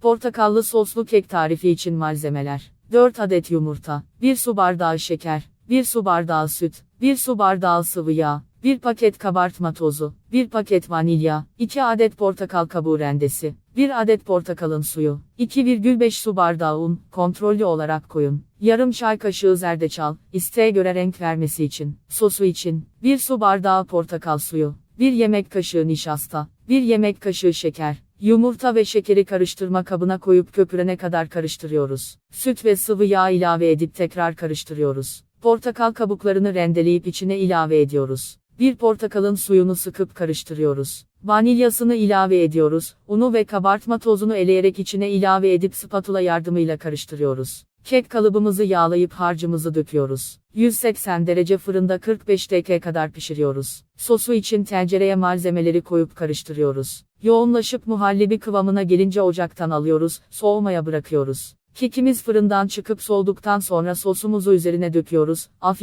Portakallı soslu kek tarifi için malzemeler. 4 adet yumurta, 1 su bardağı şeker, 1 su bardağı süt, 1 su bardağı sıvı yağ, 1 paket kabartma tozu, 1 paket vanilya, 2 adet portakal kabuğu rendesi, 1 adet portakalın suyu, 2,5 su bardağı un, kontrollü olarak koyun. Yarım çay kaşığı zerdeçal, isteğe göre renk vermesi için. Sosu için, 1 su bardağı portakal suyu, 1 yemek kaşığı nişasta, 1 yemek kaşığı şeker, Yumurta ve şekeri karıştırma kabına koyup köpürene kadar karıştırıyoruz. Süt ve sıvı yağ ilave edip tekrar karıştırıyoruz. Portakal kabuklarını rendeleyip içine ilave ediyoruz. Bir portakalın suyunu sıkıp karıştırıyoruz. Vanilyasını ilave ediyoruz. Unu ve kabartma tozunu eleyerek içine ilave edip spatula yardımıyla karıştırıyoruz. Kek kalıbımızı yağlayıp harcımızı döküyoruz. 180 derece fırında 45 dakika kadar pişiriyoruz. Sosu için tencereye malzemeleri koyup karıştırıyoruz. Yoğunlaşıp muhallebi kıvamına gelince ocaktan alıyoruz, soğumaya bırakıyoruz. Kekimiz fırından çıkıp soğuduktan sonra sosumuzu üzerine döküyoruz. Afiyet